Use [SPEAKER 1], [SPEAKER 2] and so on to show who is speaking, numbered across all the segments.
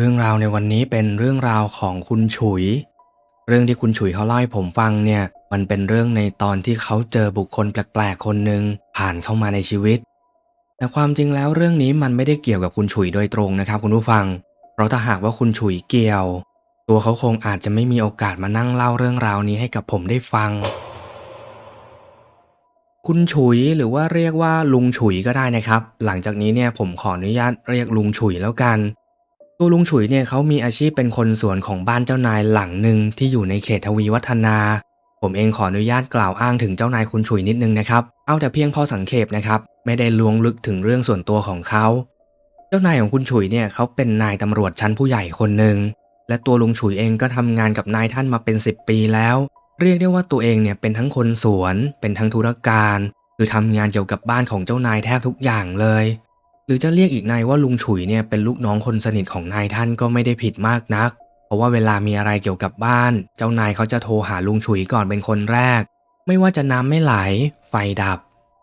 [SPEAKER 1] เรื่องราวในวันนี้เป็นเรื่องราวของคุณฉุย เรื่องที่คุณฉุยเขาเล่าให้ผมฟังเนี่ย มันเป็นเรื่องในตอนที่เขาเจอบุคคลแปลกๆคนหนึ่งผ่านเข้ามาในชีวิต แต่ความจริงแล้วเรื่องนี้มันไม่ได้เกี่ยวกับคุณฉุยโดยตรงนะครับคุณผู้ฟัง เพราะถ้าหากว่าคุณฉุยเกี่ยว ตัวเขาคงอาจจะไม่มีโอกาสมานั่งเล่าเรื่องราวนี้ให้กับผมได้ฟัง คุณฉุยหรือว่าเรียกว่าลุงฉุยก็ได้นะครับ หลังจากนี้เนี่ยผมขออนุญาตเรียกลุงฉุยแล้วกัน ตัวลุงฉุยเนี่ยเขามีอาชีพเป็นคนสวนของบ้านเจ้านายหลังหนึ่งที่อยู่ในเขตทวีวัฒนา ผมเองขออนุญาตกล่าวอ้างถึงเจ้านายคุณฉุยนิดนึงนะครับ เอาแต่เพียงพอสังเขปนะครับ ไม่ได้ลวงลึกถึงเรื่องส่วนตัวของเขา เจ้านายของคุณฉุยเนี่ยเขาเป็นนายตำรวจชั้นผู้ใหญ่คนหนึ่ง และตัวลุงฉุยเองก็ทำงานกับนายท่านมาเป็น 10 ปีแล้ว เรียกได้ว่าตัวเองเนี่ยเป็นทั้งคนสวน เป็นทั้งธุรการ คือทำงานเกี่ยวกับบ้านของเจ้านายแทบทุกอย่างเลย หรือจะเรียกอีกนายว่าลุงฉุยเนี่ยเป็นลูกน้องคนสนิทของนายท่านก็ไม่ได้ผิดมากนัก เพราะว่าเวลามีอะไรเกี่ยวกับบ้าน เจ้านายเขาจะโทรหาลุงฉุยก่อนเป็นคนแรก ไม่ว่าจะน้ำไม่ไหล ไฟดับ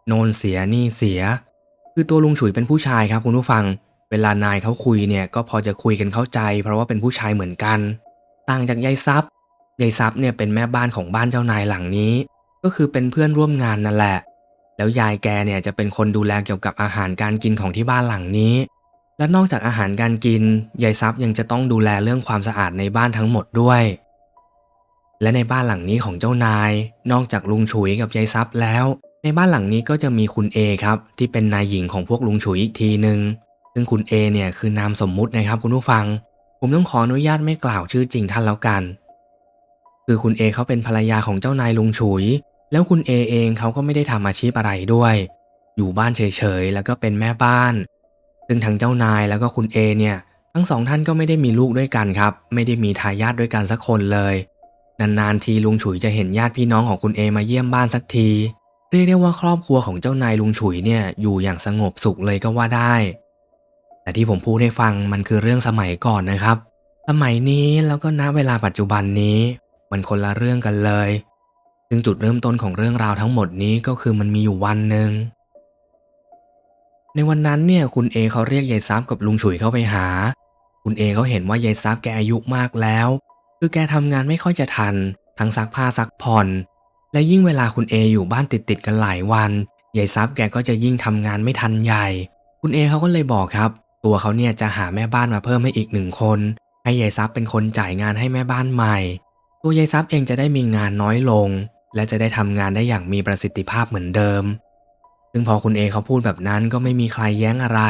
[SPEAKER 1] โนนเสียนี่เสีย คือตัวลุงฉุยเป็นผู้ชายครับคุณผู้ฟัง เวลานายเขาคุยเนี่ยก็พอจะคุยกันเข้าใจ เพราะว่าเป็นผู้ชายเหมือนกัน ต่างจากยายซับยายซับเนี่ยเป็นแม่บ้านของบ้านเจ้านายหลังนี้ ก็คือเป็นเพื่อนร่วมงานนั่นแหละ แล้วยายแกเนี่ยจะเป็นคนดูแลเกี่ยวกับอาหารการกินของที่บ้านหลังนี้ และนอกจากอาหารการกิน ยายซับยังจะต้องดูแลเรื่องความสะอาดในบ้านทั้งหมดด้วย และในบ้านหลังนี้ของเจ้านาย นอกจากลุงฉุยกับยายซับแล้ว ในบ้านหลังนี้ก็จะมีคุณเอครับที่เป็นนายหญิงของพวกลุงฉุยอีกทีหนึ่งซึ่งคุณเอเนี่ยคือนามสมมุตินะครับคุณผู้ฟัง ผมต้องขออนุญาตไม่กล่าวชื่อจริงท่านแล้วกัน คือคุณเอเขาเป็นภรรยาของเจ้านายลุงฉุย แล้วคุณเอเองเขาก็ไม่ได้ทำอาชีพอะไรด้วย อยู่บ้านเฉยๆ แล้วก็เป็นแม่บ้าน ซึ่งทั้งเจ้านายแล้วก็คุณเอเนี่ย ทั้งสองท่านก็ไม่ได้มีลูกด้วยกันครับ ไม่ได้มีทายาทด้วยกันสักคนเลย นานๆทีลุงฉุยจะเห็นญาติพี่น้องของคุณเอมาเยี่ยมบ้านสักที เรียกได้ว่าครอบครัวของเจ้านายลุงฉุยเนี่ยอยู่อย่างสงบสุขเลยก็ว่าได้ แต่ที่ผมพูดให้ฟังมันคือเรื่องสมัยก่อนนะครับ สมัยนี้แล้วก็ณเวลาปัจจุบันนี้ มันคนละเรื่องกันเลย ซึ่งจุดเริ่มต้นของเรื่องราวทั้งหมดนี้ก็คือมันมีอยู่วันหนึ่ง ในวันนั้นเนี่ยคุณเอเขาเรียกยายซับกับลุงฉุยเข้าไปหา คุณเอเขาเห็นว่ายายซับแกอายุมากแล้ว คือแกทำงานไม่ค่อยจะทัน ทั้งซักผ้าซักผ่อน และยิ่งเวลาคุณเออยู่บ้านติดติดๆกันหลายวันยายซับแกก็จะยิ่งทำงานไม่ทันใหญ่ คุณเอเขาก็เลยบอกครับ ตัวเขาเนี่ยจะหาแม่บ้านมาเพิ่มให้อีกหนึ่งคน ให้ยายซับเป็นคนจ่ายงานให้แม่บ้านใหม่ ตัวยายซับเองจะได้มีงานน้อยลง และจะได้ทำงานได้อย่างมีประสิทธิภาพเหมือนเดิม ซึ่งพอคุณเอเขาพูดแบบนั้นก็ไม่มีใครแย้งอะไร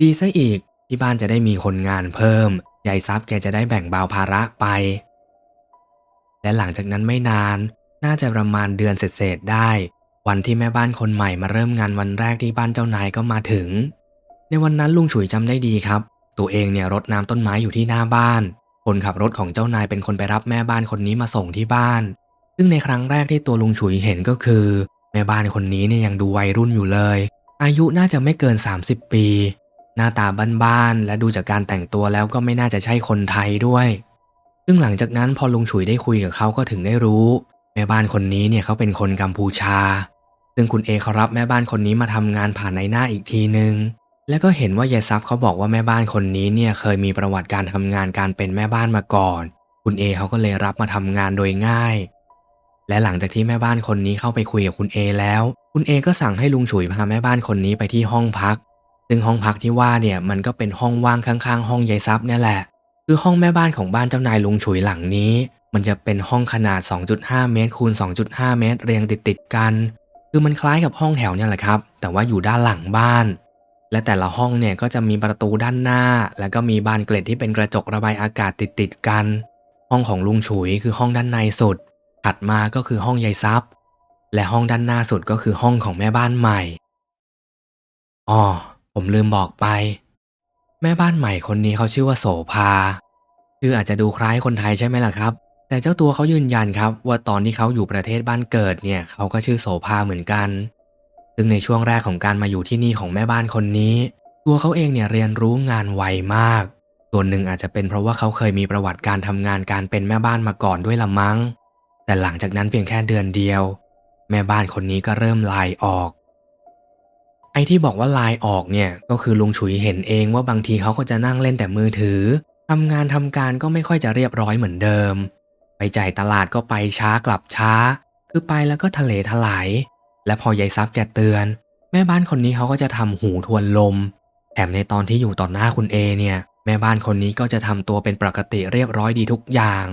[SPEAKER 1] ดีซะอีกที่บ้านจะได้มีคนงานเพิ่มยายซับแกจะได้แบ่งเบาภาระไป และหลังจากนั้นไม่นาน น่าจะประมาณเดือนเศษๆได้ วันที่แม่บ้านคนใหม่มาเริ่มงานวันแรกที่บ้านเจ้านายก็มาถึง ในวันนั้นลุงฉุยจำได้ดีครับ ตัวเองเนี่ยรดน้ำต้นไม้อยู่ที่หน้าบ้าน คนขับรถของเจ้านายเป็นคนไปรับแม่บ้านคนนี้มาส่งที่บ้าน ซึ่งในครั้งแรกที่ตัวลุงฉุยเห็นก็คือ แม่บ้านคนนี้เนี่ยยังดูวัยรุ่นอยู่เลย อายุน่าจะไม่เกิน 30 ปี หน้าตาบ้านๆและดูจากการแต่งตัวแล้วก็ไม่น่าจะใช่คนไทยด้วย ซึ่งหลังจากนั้นพอลุงฉุยได้คุยกับเขาก็ถึงได้รู้ แม่บ้านคนนี้เนี่ยเขาเป็นคนกัมพูชา ซึ่งคุณเอเขารับแม่บ้านคนนี้มาทำงานผ่านในหน้าอีกทีนึงแล้วก็เห็นว่ายายซับเขาบอกว่าแม่บ้านคนนี้เนี่ยเคยมีประวัติการทำงานการเป็นแม่บ้านมาก่อน คุณเอเขาก็เลยรับมาทำงานโดยง่าย และหลังจากที่แม่บ้านคนนี้เข้าไปคุยกับคุณเอแล้ว คุณเอก็สั่งให้ลุงฉุยพาแม่บ้านคนนี้ไปที่ห้องพัก ซึ่งห้องพักที่ว่าเนี่ยมันก็เป็นห้องว่างข้างๆ ห้องยายซับเนี่ยแหละ คือห้องแม่บ้านของบ้านเจ้านายลุงฉุยหลังนี้ มันจะเป็นห้องขนาด 2.5 เมตรคูณ 2.5 เมตร เรียงติดๆกัน คือมันคล้ายกับห้องแถวเนี่ยแหละครับ แต่ว่าอยู่ด้านหลังบ้าน และแต่ละห้องเนี่ยก็จะมีประตูด้านหน้า แล้วก็มีบานเกล็ดที่เป็นกระจกระบายอากาศติดๆกัน ห้องของลุงฉุยคือห้องด้านในสุด ถัดมาก็คือห้องยายซับและห้องด้านหน้าสุดก็คือห้องของแม่บ้านใหม่อ๋อผมลืมบอกไป แม่บ้านใหม่คนนี้เขาชื่อว่าโสภาชื่ออาจจะดูคล้ายคนไทยใช่ไหมล่ะครับ แต่เจ้าตัวเขายืนยันครับ ว่าตอนที่เขาอยู่ประเทศบ้านเกิดเนี่ยเขาก็ชื่อโสภาเหมือนกัน ซึ่งในช่วงแรกของการมาอยู่ที่นี่ของแม่บ้านคนนี้ ตัวเขาเองเนี่ยเรียนรู้งานไวมาก ส่วนหนึ่งอาจจะเป็นเพราะว่าเขาเคยมีประวัติการทำงานการเป็นแม่บ้านมาก่อนด้วยละมั้ง แต่หลังจากนั้นเพียงแค่เดือนเดียว แม่บ้านคนนี้ก็เริ่มลายออก ไอ้ที่บอกว่าลายออกเนี่ยก็คือลุงฉุยเห็นเองว่าบางทีเขาก็จะนั่งเล่นแต่มือถือทำงานทำการก็ไม่ค่อยจะเรียบร้อยเหมือนเดิม ไปจ่ายตลาดก็ไปช้ากลับช้า คือไปแล้วก็ทะเลถลาย และพอยายซับแกเตือน แม่บ้านคนนี้เขาก็จะทำหูทวนลม แถมในตอนที่อยู่ต่อหน้าคุณเอเนี่ย แม่บ้านคนนี้ก็จะทำตัวเป็นปกติเรียบร้อยดีทุกอย่าง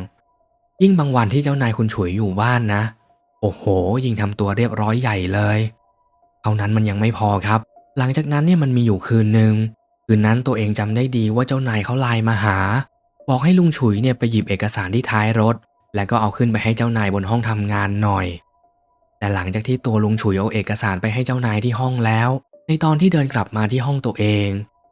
[SPEAKER 1] ยิ่งบางวันที่เจ้านายคุณฉุยอยู่บ้านนะ โอ้โห ยิ่งทำตัวเรียบร้อยใหญ่เลย เท่านั้นมันยังไม่พอครับ หลังจากนั้นเนี่ยมันมีอยู่คืนหนึ่งคืนนั้นตัวเองจำได้ดีว่าเจ้านายเขาไลน์มาหา บอกให้ลุงฉุยเนี่ยไปหยิบเอกสารที่ท้ายรถ แล้วก็เอาขึ้นไปให้เจ้านายบนห้องทำงานหน่อย แต่หลังจากที่ตัวลุงฉุยเอาเอกสารไปให้เจ้านายที่ห้องแล้ว ในตอนที่เดินกลับมาที่ห้องตัวเอง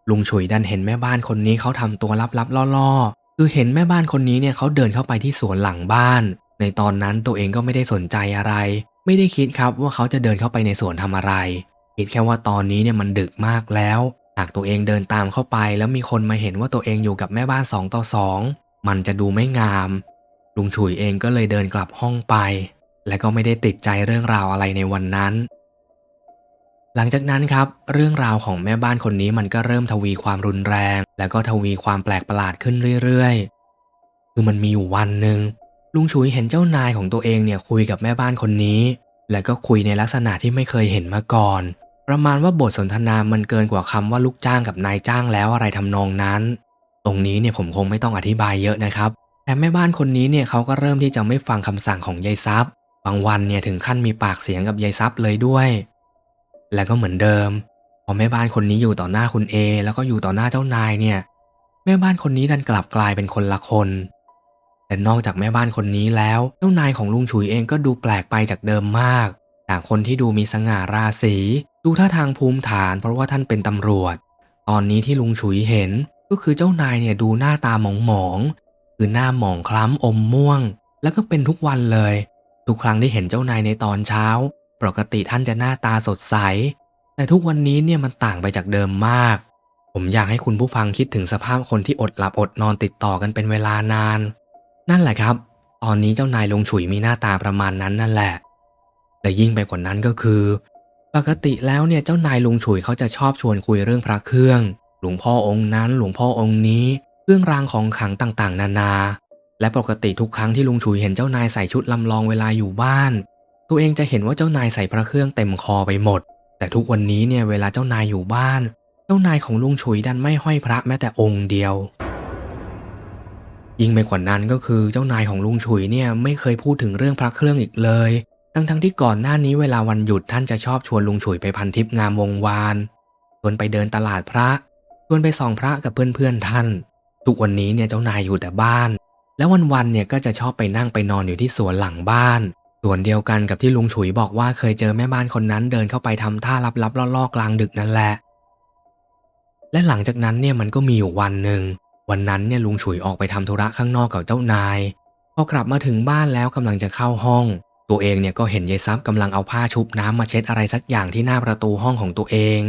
[SPEAKER 1] ลุงฉุยดันเห็นแม่บ้านคนนี้เขาทำตัวลับๆล่อๆ คือเห็นแม่บ้านคนนี้เนี่ยเขาเดินเข้าไปที่สวนหลังบ้าน ในตอนนั้นตัวเองก็ไม่ได้สนใจอะไร ไม่ได้คิดครับว่าเขาจะเดินเข้าไปในสวนทำอะไร คิดแค่ว่าตอนนี้เนี่ยมันดึกมากแล้ว หากตัวเองเดินตามเข้าไป แล้วมีคนมาเห็นว่าตัวเองอยู่กับแม่บ้านสองต่อสองมันจะดูไม่งาม ลุงฉุยเองก็เลยเดินกลับห้องไป และก็ไม่ได้ติดใจเรื่องราวอะไรในวันนั้น หลังจากนั้นครับ เรื่องราวของแม่บ้านคนนี้มันก็เริ่มทวีความรุนแรง แล้วก็ทวีความแปลกประหลาดขึ้นเรื่อยๆ คือมันมีอยู่วันหนึ่งลุงฉุยเห็นเจ้านายของตัวเองเนี่ยคุยกับแม่บ้านคนนี้ แล้วก็คุยในลักษณะที่ไม่เคยเห็นมาก่อน ประมาณว่าบทสนทนามันเกินกว่าคำว่าลูกจ้างกับนายจ้างแล้วอะไรทำนองนั้น ตรงนี้เนี่ยผมคงไม่ต้องอธิบายเยอะนะครับ แต่แม่บ้านคนนี้เนี่ยเขาก็เริ่มที่จะไม่ฟังคำสั่งของยายซับบางวันเนี่ยถึงขั้นมีปากเสียงกับยายซับเลยด้วย และก็เหมือนเดิม พอแม่บ้านคนนี้อยู่ต่อหน้าคุณเอแล้วก็อยู่ต่อหน้าเจ้านายเนี่ย แม่บ้านคนนี้ดันกลับกลายเป็นคนละคน แต่นอกจากแม่บ้านคนนี้แล้วเจ้านายของลุงฉุยเองก็ดูแปลกไปจากเดิมมาก จากคนที่ดูมีสง่าราศีดูท่าทางภูมิฐานเพราะว่าท่านเป็นตำรวจ ตอนนี้ที่ลุงฉุยเห็นก็คือเจ้านายเนี่ยดูหน้าตาหมองหมองๆคือหน้าหมองคล้ำอมม่วง แล้วก็เป็นทุกวันเลย ทุกครั้งที่เห็นเจ้านายในตอนเช้า ปกติท่านจะหน้าตาสดใส แต่ทุกวันนี้เนี่ยมันต่างไปจากเดิมมาก ผมอยากให้คุณผู้ฟังคิดถึงสภาพคนที่อดหลับอดนอนติดต่อกันเป็นเวลานาน นั่นแหละครับ ตอนนี้เจ้านายลงฉุยมีหน้าตาประมาณนั้นนั่นแหละแต่ยิ่งไปกว่านั้นก็คือ ปกติแล้วเนี่ยเจ้านายลุงฉุยเขาจะชอบชวนคุยเรื่องพระเครื่อง หลวงพ่อองค์นั้น หลวงพ่อองค์นี้ เครื่องรางของขลังต่างๆ นานา และปกติทุกครั้งที่ลุงฉุยเห็นเจ้านายใส่ชุดลำลองเวลาอยู่บ้าน ตัวเองจะเห็นว่าเจ้านายใส่พระเครื่องเต็มคอไปหมด แต่ทุกวันนี้เนี่ยเวลาเจ้านายอยู่บ้าน เจ้านายของลุงฉุยดันไม่ห้อยพระแม้แต่องค์เดียว ยิ่งไปกว่านั้นก็คือเจ้านายของลุงฉุยเนี่ยไม่เคยพูดถึงเรื่องพระเครื่องอีกเลย ทั้งๆทที่ก่อนหน้านี้เวลาวันหยุดท่านจะชอบชวนลุงฉุยไปพันทิพย์งามวงวานชวนไปเดินตลาดพระชวนไปส่องพระกับเพื่อนๆท่าน ทุกวันนี้เนี่ยเจ้านายอยู่แต่บ้าน แล้ววันๆเนี่ยก็จะชอบไปนั่งไปนอนอยู่ที่สวนหลังบ้าน ส่วนเดียวกันกับที่ลุงฉุยบอกว่าเคยเจอแม่บ้านคนนั้นเดินเข้าไปทำท่าลับๆล่อๆกลางดึกนั่นแหละ และหลังจากนั้นเนี่ยมันก็มีอยู่วันหนึ่ง วันนั้นเนี่ยลุงฉุยออกไปทำธุระข้างนอกกับเจ้านาย พอกลับมาถึงบ้านแล้วกำลังจะเข้าห้อง ตัวเองเนี่ยก็เห็นยายซับกำลังเอาผ้าชุบน้ำมาเช็ดอะไรสักอย่างที่หน้าประตูห้องของตัวเอง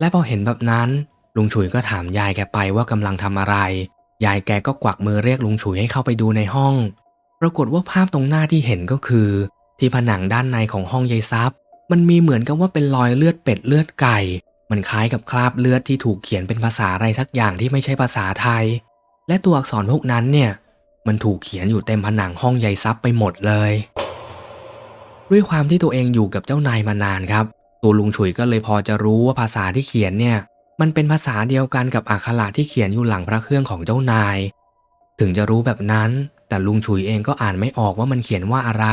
[SPEAKER 1] และพอเห็นแบบนั้น ลุงฉุยก็ถามยายแกไปว่ากำลังทำอะไร ยายแกก็กวักมือเรียกลุงฉุยให้เข้าไปดูในห้อง ปรากฏว่าภาพตรงหน้าที่เห็นก็คือ ที่ผนังด้านในของห้องยายซับมันมีเหมือนกับว่าเป็นรอยเลือดเป็ดเลือดไก่ มันคล้ายกับคราบเลือดที่ถูกเขียนเป็นภาษาอะไรสักอย่างที่ไม่ใช่ภาษาไทย และตัวอักษรพวกนั้นเนี่ย มันถูกเขียนอยู่เต็มผนังห้องยายซับไปหมดเลย ด้วยความที่ตัวเองอยู่กับเจ้านายมานานครับ ตัวลุงฉุยก็เลยพอจะรู้ว่าภาษาที่เขียนเนี่ย มันเป็นภาษาเดียวกันกับอักขระที่เขียนอยู่หลังพระเครื่องของเจ้านาย ถึงจะรู้แบบนั้น แต่ลุงฉุยเองก็อ่านไม่ออกว่ามันเขียนว่าอะไร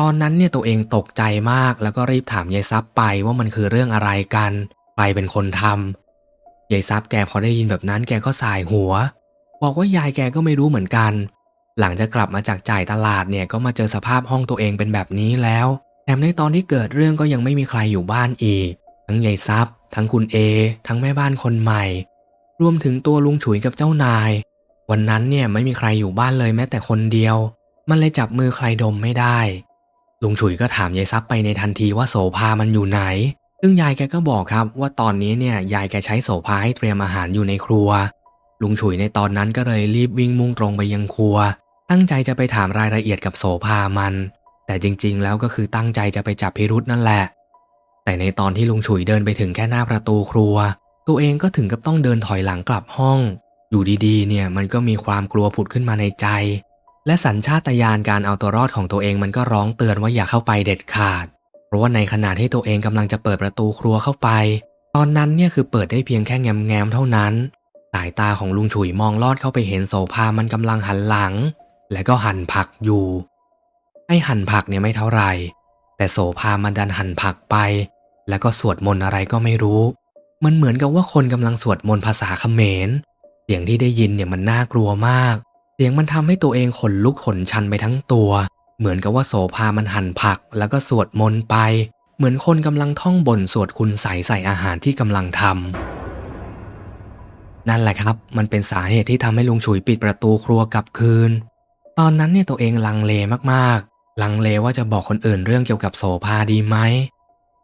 [SPEAKER 1] ตอนนั้นเนี่ยตัวเองตกใจมาก แล้วก็รีบถามยายซับไปว่ามันคือเรื่องอะไรกันใครเป็นคนทำยายซับแกพอได้ยินแบบนั้นแกก็สายหัว บอกว่ายายแกก็ไม่รู้เหมือนกัน หลังจากกลับมาจากจ่ายตลาดเนี่ยก็มาเจอสภาพห้องตัวเองเป็นแบบนี้แล้วแถมในตอนที่เกิดเรื่องก็ยังไม่มีใครอยู่บ้านอีก ทั้งยายซับทั้งคุณเอทั้งแม่บ้านคนใหม่ รวมถึงตัวลุงฉุยกับเจ้านาย วันนั้นเนี่ยไม่มีใครอยู่บ้านเลยแม้แต่คนเดียว มันเลยจับมือใครดมไม่ได้ ลุงฉุยก็ถามยายซับไปในทันทีว่าโสภามันอยู่ไหน ซึ่งยายแกก็บอกครับว่าตอนนี้เนี่ยยายแกใช้โสภาให้เตรียมอาหารอยู่ในครัว ลุงฉุยในตอนนั้นก็เลยรีบวิ่งมุ่งตรงไปยังครัว ตั้งใจจะไปถามรายละเอียดกับโสภามัน แต่จริงๆ แล้วก็คือตั้งใจจะไปจับพิรุษนั่นแหละ แต่ในตอนที่ลุงฉุยเดินไปถึงแค่หน้าประตูครัว ตัวเองก็ถึงกับต้องเดินถอยหลังกลับห้อง อยู่ดีๆ เนี่ยมันก็มีความกลัวผุดขึ้นมาในใจ และสัญชาตญาณการเอาตัวรอดของตัวเองมันก็ร้องเตือนว่าอย่าเข้าไปเด็ดขาด เพราะว่าในขณะที่ตัวเองกำลังจะเปิดประตูครัวเข้าไป ตอนนั้นเนี่ยคือเปิดได้เพียงแค่แง้มๆเท่านั้น สายตาของลุงฉุยมองลอดเข้าไปเห็นโสภามันกำลังหันหลัง และก็หั่นผักอยู่ไอ้หั่นผักเนี่ยไม่เท่าไหร่ แต่โสภามันดันหั่นผักไป แล้วก็สวดมนต์อะไรก็ไม่รู้ มันเหมือนกับว่าคนกำลังสวดมนต์ภาษาเขมร สียงที่ได้ยินเนี่ยมันน่ากลัวมาก เสียงมันทำให้ตัวเองขนลุกขนชันไปทั้งตัว เหมือนกับว่าโสภามันหั่นผัก แล้วก็สวดมนต์ไป เหมือนคนกำลังท่องบนสวดคุณใส่ใส่อาหารที่กำลังทำนั่นแหละครับ มันเป็นสาเหตุที่ทำให้ลุงฉุยปิดประตูครัวกลับคืน ตอนนั้นเนี่ยตัวเองลังเลมากๆ ลังเลว่าจะบอกคนอื่นเรื่องเกี่ยวกับโสภาดีไหม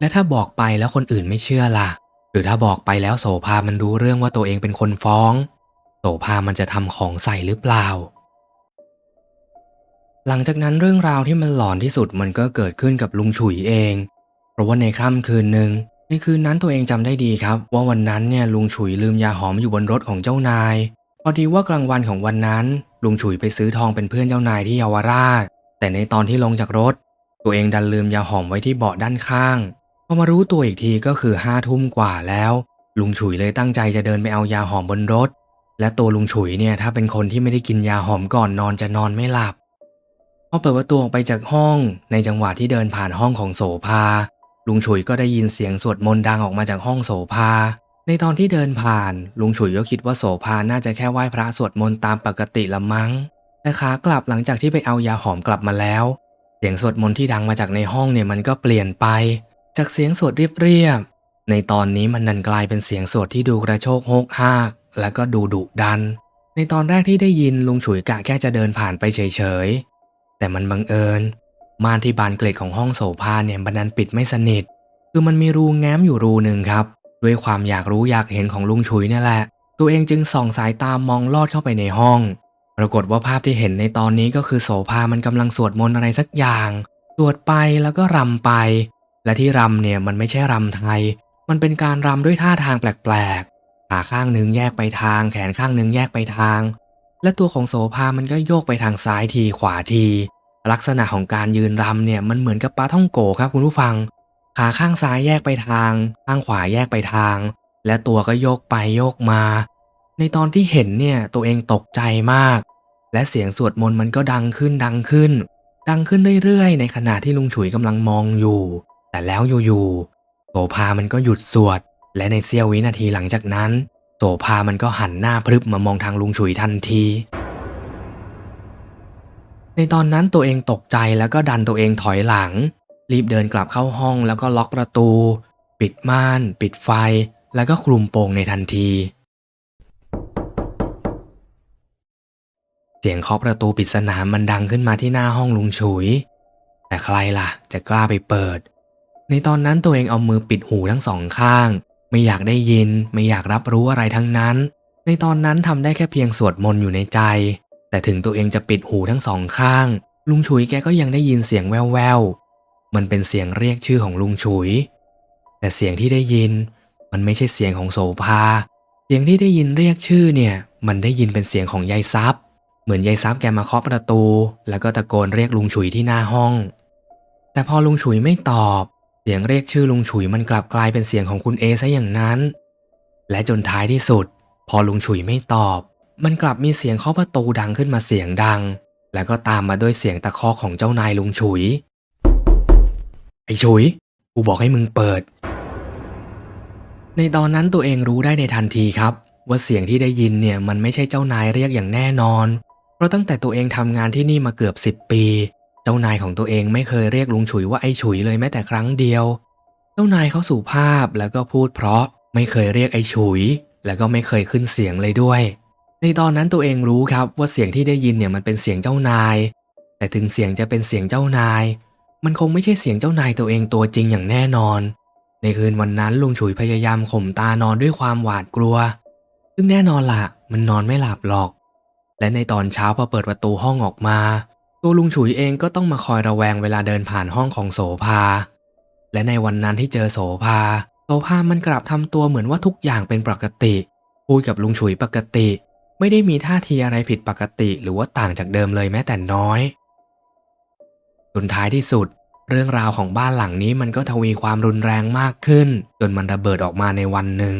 [SPEAKER 1] และถ้าบอกไปแล้วคนอื่นไม่เชื่อล่ะ หรือถ้าบอกไปแล้วโสภามันรู้เรื่องว่าตัวเองเป็นคนฟ้อง โสภามันจะทำของใส่หรือเปล่า หลังจากนั้นเรื่องราวที่มันหลอนที่สุดมันก็เกิดขึ้นกับลุงฉุยเอง เพราะว่าในค่ำคืนหนึ่งในคืนนั้นตัวเองจำได้ดีครับ ว่าวันนั้นเนี่ยลุงฉุยลืมยาหอมอยู่บนรถของเจ้านาย พอดีว่ากลางวันของวันนั้น ลุงฉุยไปซื้อทองเป็นเพื่อนเจ้านายที่เยาวราช แต่ในตอนที่ลงจากรถ ตัวเองดันลืมยาหอมไว้ที่เบาะด้านข้างพอมารู้ตัวอีกทีก็คือห้าทุ่มกว่าแล้ว ลุงฉุยเลยตั้งใจจะเดินไปเอายาหอมบนรถ และตัวลุงฉุยเนี่ยถ้าเป็นคนที่ไม่ได้กินยาหอมก่อนนอนจะนอนไม่หลับพอเปิดประตูออกไปจากห้อง ในจังหวะที่เดินผ่านห้องของโสภา ลุงฉุยก็ได้ยินเสียงสวดมนต์ดังออกมาจากห้องโสภา ในตอนที่เดินผ่าน ลุงฉุยก็คิดว่าโสภาน่าจะแค่ไหว้พระสวดมนต์ตามปกติละมั้งแต่ขากลับหลังจากที่ไปเอายาหอมกลับมาแล้ว เสียงสวดมนต์ที่ดังมาจากในห้องเนี่ยมันก็เปลี่ยนไป จากเสียงสวดเรียบๆในตอนนี้มันนันกลายเป็นเสียงสวดที่ดูกระโชกโฮกฮาก แล้วก็ดูดุดัน ในตอนแรกที่ได้ยินลุงฉุยกะแค่จะเดินผ่านไปเฉยๆ แต่มันบังเอิญม่านที่บานเกล็ดของห้องโสภาเนี่ยบันนันปิดไม่สนิท คือมันมีรูแง้มอยู่รูหนึ่งครับ ด้วยความอยากรู้อยากเห็นของลุงฉุยนี่แหละ ตัวเองจึงส่องสายตามองลอดเข้าไปในห้อง ปรากฏว่าภาพที่เห็นในตอนนี้ก็คือโสภามันกำลังสวดมนต์อะไรสักอย่างสวดไปแล้วก็รำไป และที่รำเนี่ยมันไม่ใช่รำไทย มันเป็นการรำด้วยท่าทางแปลกๆ ขาข้างหนึ่งแยกไปทาง แขนข้างหนึ่งแยกไปทาง และตัวของโสภามันก็โยกไปทางซ้ายทีขวาที ลักษณะของการยืนรำเนี่ยมันเหมือนกับปลาท่องโกครับคุณผู้ฟัง ขาข้างซ้ายแยกไปทาง ข้างขวาแยกไปทาง และตัวก็โยกไปโยกมา ในตอนที่เห็นเนี่ยตัวเองตกใจมาก และเสียงสวดมนต์มันก็ดังขึ้นดังขึ้น ดังขึ้นเรื่อยๆ ในขณะที่ลุงฉุยกำลังมองอยู่ แต่แล้วอยู่ๆโสภามันก็หยุดสวด และในเสี้ยววินาทีหลังจากนั้น โสภามันก็หันหน้าพรึบมามองทางลุงฉุยทันที ในตอนนั้นตัวเองตกใจแล้วก็ดันตัวเองถอยหลัง รีบเดินกลับเข้าห้องแล้วก็ล็อกประตู ปิดม่าน ปิดไฟ แล้วก็คลุมโปงในทันที เสียงเคาะประตูปริศนามันดังขึ้นมาที่หน้าห้องลุงฉุย แต่ใครล่ะ จะกล้าไปเปิด ในตอนนั้นตัวเองเอามือปิดหูทั้งสองข้าง ไม่อยากได้ยิน ไม่อยากรับรู้อะไรทั้งนั้น ในตอนนั้นทำได้แค่เพียงสวดมนต์อยู่ในใจ แต่ถึงตัวเองจะปิดหูทั้งสองข้าง ลุงฉุยแกก็ยังได้ยินเสียงแว่วๆ มันเป็นเสียงเรียกชื่อของลุงฉุย แต่เสียงที่ได้ยิน มันไม่ใช่เสียงของโสภา เสียงที่ได้ยินเรียกชื่อเนี่ย มันได้ยินเป็นเสียงของยายซับเหมือนยายซับแกมาเคาะประตู แล้วก็ตะโกนเรียกลุงฉุยที่หน้าห้อง แต่พอลุงฉุยไม่ตอบ เสียงเรียกชื่อลุงฉุยมันกลับกลายเป็นเสียงของคุณเอซะอย่างนั้น และจนท้ายที่สุด พอลุงฉุยไม่ตอบ มันกลับมีเสียงเคาะประตูดังขึ้นมาเสียงดัง แล้วก็ตามมาด้วยเสียงตะคอกของเจ้านายลุงฉุย ไอ้ฉุย กูบอกให้มึงเปิด ในตอนนั้นตัวเองรู้ได้ในทันทีครับ ว่าเสียงที่ได้ยินเนี่ยมันไม่ใช่เจ้านายเรียกอย่างแน่นอน เพราะตั้งแต่ตัวเองทำงานที่นี่มาเกือบ10ปี เจ้านายของตัวเองไม่เคยเรียกลุงฉุยว่าไอ้ฉุยเลยแม้แต่ครั้งเดียว เจ้านายเขาสุภาพแล้วก็พูดเพราะไม่เคยเรียกไอ้ฉุย แล้วก็ไม่เคยขึ้นเสียงเลยด้วย ในตอนนั้นตัวเองรู้ครับว่าเสียงที่ได้ยินเนี่ยมันเป็นเสียงเจ้านาย แต่ถึงเสียงจะเป็นเสียงเจ้านาย มันคงไม่ใช่เสียงเจ้านายตัวเองตัวจริงอย่างแน่นอน ในคืนวันนั้นลุงฉุยพยายามข่มตานอนด้วยความหวาดกลัว ซึ่งแน่นอนละมันนอนไม่หลับหรอก และในตอนเช้าพอเปิดประตูห้องออกมา ตัวลุงฉุยเองก็ต้องมาคอยระแวงเวลาเดินผ่านห้องของโสภา และในวันนั้นที่เจอโสภา โสภามันกลับทำตัวเหมือนว่าทุกอย่างเป็นปกติ พูดกับลุงฉุยปกติ ไม่ได้มีท่าทีอะไรผิดปกติหรือว่าต่างจากเดิมเลยแม้แต่น้อยจนท้ายที่สุด เรื่องราวของบ้านหลังนี้มันก็ทวีความรุนแรงมากขึ้น จนมันระเบิดออกมาในวันหนึ่ง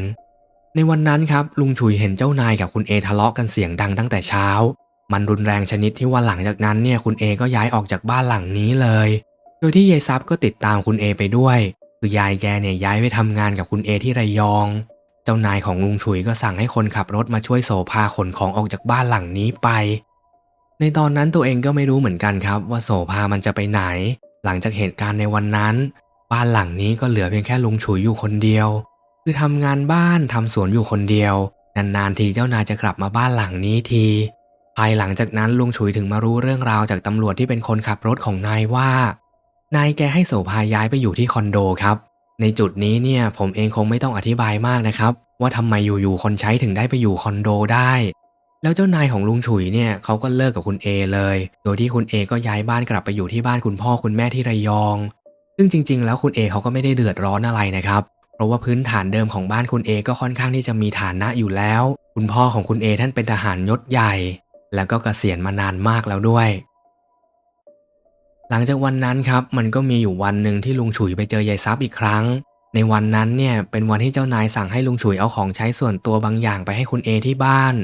[SPEAKER 1] ในวันนั้นครับลุงฉุยเห็นเจ้านายกับคุณเอทะเลาะกันเสียงดังตั้งแต่เช้า มันรุนแรงชนิดที่ว่าหลังจากนั้นเนี่ยคุณเอก็ย้ายออกจากบ้านหลังนี้เลย โดยที่ยายซับก็ติดตามคุณเอไปด้วย คือยายแกเนี่ยย้ายไปทำงานกับคุณเอที่ระยอง เจ้านายของลุงฉุยก็สั่งให้คนขับรถมาช่วยโสภาขนของออกจากบ้านหลังนี้ไป ในตอนนั้นตัวเองก็ไม่รู้เหมือนกันครับ ว่าโสภามันจะไปไหน หลังจากเหตุการณ์ในวันนั้น บ้านหลังนี้ก็เหลือเพียงแค่ลุงฉุยอยู่คนเดียว คือทำงานบ้านทำสวนอยู่คนเดียว นานๆทีเจ้านายจะกลับมาบ้านหลังนี้ที ภายหลังจากนั้นลุงฉุยถึงมารู้เรื่องราวจากตำรวจที่เป็นคนขับรถของนายว่านายแกให้โสภาย้ายไปอยู่ที่คอนโดครับ ในจุดนี้เนี่ยผมเองคงไม่ต้องอธิบายมากนะครับ ว่าทำไมอยู่ๆคนใช้ถึงได้ไปอยู่คอนโดได้ แล้วเจ้านายของลุงฉุยเนี่ยเขาก็เลิกกับคุณเอเลย โดยที่คุณเอก็ย้ายบ้านกลับไปอยู่ที่บ้านคุณพ่อคุณแม่ที่ระยอง ซึ่งจริง ๆ แล้วคุณเอเขาก็ไม่ได้เดือดร้อนอะไรนะครับเพราะว่าพื้นฐานเดิมของบ้านคุณเอก็ค่อนข้างที่จะมีฐานะอยู่แล้ว คุณพ่อของคุณเอท่านเป็นทหารยศใหญ่ แล้วก็เกษียณมานานมากแล้วด้วย หลังจากวันนั้นครับมันก็มีอยู่วันหนึ่งที่ลุงฉุยไปเจอยายซับอีกครั้ง ในวันนั้นเนี่ยเป็นวันที่เจ้านายสั่งให้ลุงฉุยเอาของใช้ส่วนตัวบางอย่างไปให้คุณเอที่บ้าน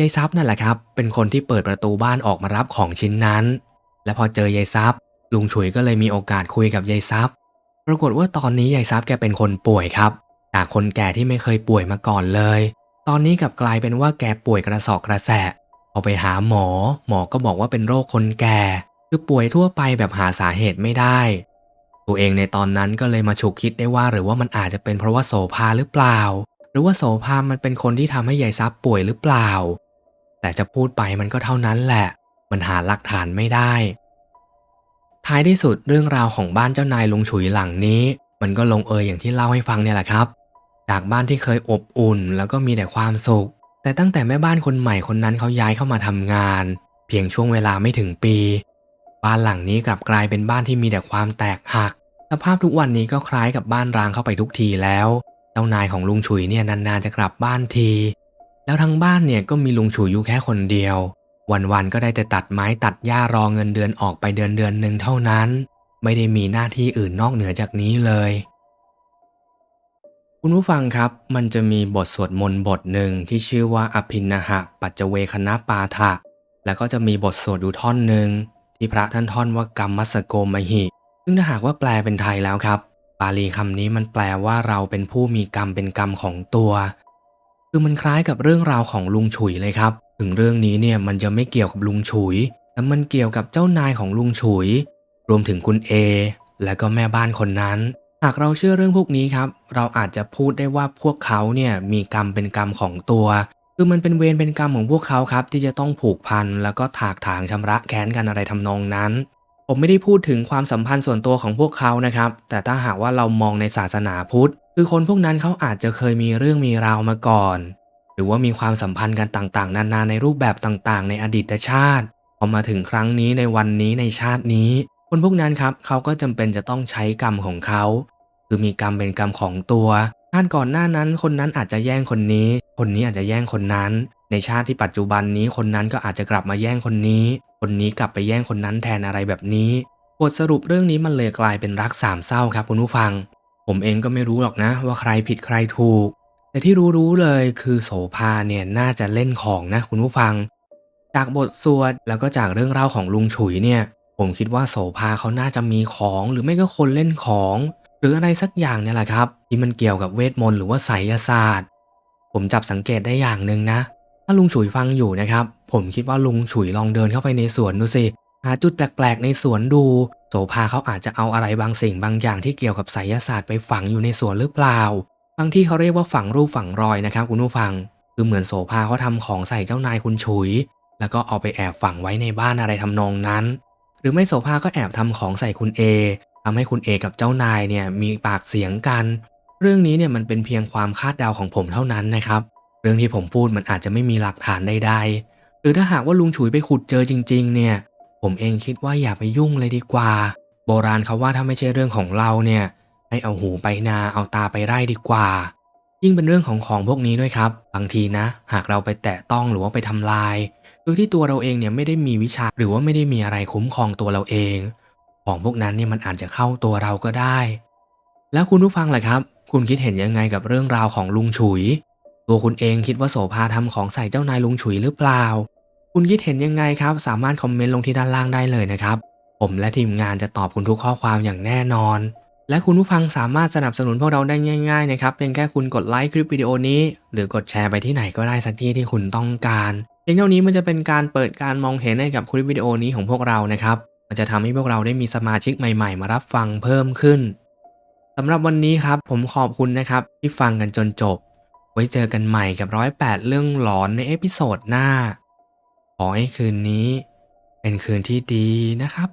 [SPEAKER 1] ยายซับนั่นแหละครับ เป็นคนที่เปิดประตูบ้านออกมารับของชิ้นนั้น และพอเจอยายซับลุงฉุยก็เลยมีโอกาสคุยกับยายซับปรากฏว่าตอนนี้ยายซับแกเป็นคนป่วยครับจากคนแก่ที่ไม่เคยป่วยมาก่อนเลย ตอนนี้กลับกลายเป็นว่าแกป่วยกระสอบกระแสะ พอไปหาหมอ หมอก็บอกว่าเป็นโรคคนแก่ คือป่วยทั่วไปแบบหาสาเหตุไม่ได้ ตัวเองในตอนนั้นก็เลยมาฉุกคิดได้ว่า หรือว่ามันอาจจะเป็นเพราะว่าโสภาหรือเปล่า หรือว่าโสภามันเป็นคนที่ทำให้ยายซับป่วยหรือเปล่า แต่จะพูดไปมันก็เท่านั้นแหละ มันหาหลักฐานไม่ได้ ท้ายที่สุดเรื่องราวของบ้านเจ้านายลุงฉุยหลังนี้ มันก็ลงเอยอย่างที่เล่าให้ฟังเนี่ยแหละครับ จากบ้านที่เคยอบอุ่น แล้วก็มีแต่ความสุข แต่ตั้งแต่แม่บ้านคนใหม่คนนั้นเขาย้ายเข้ามาทำงาน เพียงช่วงเวลาไม่ถึงปี บ้านหลังนี้กลับกลายเป็นบ้านที่มีแต่ความแตกหัก สภาพทุกวันนี้ก็คล้ายกับบ้านร้างเข้าไปทุกทีแล้ว เจ้านายของลุงฉุยเนี่ยนานๆจะกลับบ้านที แล้วทั้งบ้านเนี่ยก็มีลุงฉุยอยู่แค่คนเดียว วันๆก็ได้แต่ตัดไม้ตัดหญ้ารอเงินเดือนออกไปเดือนเดือนหนึ่งเท่านั้น ไม่ได้มีหน้าที่อื่นนอกเหนือจากนี้เลย คุณผู้ฟังครับ มันจะมีบทสวดมนต์บทหนึ่งที่ชื่อว่าอภินนหะปัจเจเวคณะปาฐะแล้วก็จะมีบทสวดอยู่ท่อนหนึ่งที่พระท่านท่อนว่ากรรมมัสโกมหิ ซึ่งถ้าหากว่าแปลเป็นไทยแล้วครับ บาลีคำนี้มันแปลว่าเราเป็นผู้มีกรรมเป็นกรรมของตัว คือมันคล้ายกับเรื่องราวของลุงฉุยเลยครับ ถึงเรื่องนี้เนี่ยมันจะไม่เกี่ยวกับลุงฉุย แต่มันเกี่ยวกับเจ้านายของลุงฉุย รวมถึงคุณเอและก็แม่บ้านคนนั้นากเราเชื่อเรื่องพวกนี้ครับ เราอาจจะพูดได้ว่าพวกเขาเนี่ยมีกรรมเป็นกรรมของตัว คือมันเป็นเวรเป็นกรรมของพวกเขาครับ ที่จะต้องผูกพันแล้วก็ถากถางชำระแค้นกันอะไรทำนองนั้น ผมไม่ได้พูดถึงความสัมพันธ์ส่วนตัวของพวกเขานะครับ แต่ถ้าหากว่าเรามองในศาสนาพุทธ คือคนพวกนั้นเขาอาจจะเคยมีเรื่องมีราวมาก่อน หรือว่ามีความสัมพันธ์กันต่างๆ นานาในรูปแบบต่างๆ ในอดีตชาติพอมาถึงครั้งนี้ในวันนี้ในชาตินี้คนพวกนั้นครับเขาก็จำเป็นจะต้องใช้กรรมของเขา คือมีกรรมเป็นกรรมของตัวชาติก่อนหน้านั้นคนนั้นอาจจะแย่งคนนี้ คนนี้อาจจะแย่งคนนั้น ในชาติที่ปัจจุบันนี้คนนั้นก็อาจจะกลับมาแย่งคนนี้ คนนี้กลับไปแย่งคนนั้นแทนอะไรแบบนี้บทสรุปเรื่องนี้มันเลยกลายเป็นรักสามเศร้าครับคุณผู้ฟัง ผมเองก็ไม่รู้หรอกนะ ว่าใครผิดใครถูก แต่ที่รู้ๆเลยคือโสภาเนี่ยน่าจะเล่นของนะคุณผู้ฟัง จากบทสวดแล้วก็จากเรื่องเล่าของลุงฉุยเนี่ย ผมคิดว่าโสภาเขาน่าจะมีของหรือไม่ก็คนเล่นของ หรืออะไรสักอย่างเนี่ยแหละครับ ที่มันเกี่ยวกับเวทมนต์หรือว่าไสยศาสตร์ ผมจับสังเกตได้อย่างหนึ่งนะ ถ้าลุงฉุยฟังอยู่นะครับ ผมคิดว่าลุงฉุยลองเดินเข้าไปในสวนดูสิหาจุดแปลกๆ ในสวนดู โสภาเขาอาจจะเอาอะไรบางสิ่งบางอย่างที่เกี่ยวกับไสยศาสตร์ไปฝังอยู่ในสวนหรือเปล่าบางที่เขาเรียกว่าฝังรูปฝังรอยนะครับ คุณผู้ฟัง คือเหมือนโสภาเขาทำของใส่เจ้านายคุณฉุย แล้วก็เอาไปแอบฝังไว้ในบ้านอะไรทำนองนั้น หรือไม่โสภาก็แอบทำของใส่คุณเอ ทำให้คุณเอกับเจ้านายเนี่ยมีปากเสียงกัน เรื่องนี้เนี่ยมันเป็นเพียงความคาดเดาของผมเท่านั้นนะครับ เรื่องที่ผมพูดมันอาจจะไม่มีหลักฐานใดๆ หรือถ้าหากว่าลุงฉุยไปขุดเจอจริง ๆ เนี่ย ผมเองคิดว่าอย่าไปยุ่งเลยดีกว่า โบราณเขาว่าถ้าไม่ใช่เรื่องของเราเนี่ย ให้เอาหูไปนาเอาตาไปไร่ดีกว่า ยิ่งเป็นเรื่องของของพวกนี้ด้วยครับ บางทีนะ หากเราไปแตะต้องหรือว่าไปทำลาย โดยที่ตัวเราเองเนี่ยไม่ได้มีวิชาหรือว่าไม่ได้มีอะไรคุ้มครองตัวเราเอง ของพวกนั้นเนี่ยมันอาจจะเข้าตัวเราก็ได้ แล้วคุณผู้ฟังล่ะครับ คุณคิดเห็นยังไงกับเรื่องราวของลุงฉุย ตัวคุณเองคิดว่าโสภาทำของใส่เจ้านายลุงฉุยหรือเปล่า คุณคิดเห็นยังไงครับ สามารถคอมเมนต์ลงที่ด้านล่างได้เลยนะครับ ผมและทีมงานจะตอบคุณทุกข้อความอย่างแน่นอน และคุณผู้ฟังสามารถสนับสนุนพวกเราได้ง่ายๆนะครับเพียงแค่คุณกดไลค์คลิปวิดีโอนี้ หรือกดแชร์ไปที่ไหนก็ได้สักที่ที่คุณต้องการเพียงเท่านี้มันจะเป็นการเปิดการมองเห็นให้กับคลิปวิดีโอนี้ของพวกเรานะครับ มันจะทำให้พวกเราได้มีสมาชิกใหม่ ๆ มารับฟังเพิ่มขึ้นสำหรับวันนี้ครับผมขอบคุณนะครับ ที่ฟังกันจนจบ ไว้เจอกันใหม่กับร้อยแปดเรื่องหลอนในเอพิโซดหน้า ขอให้คืนนี้ เป็นคืนที่ดีนะครับ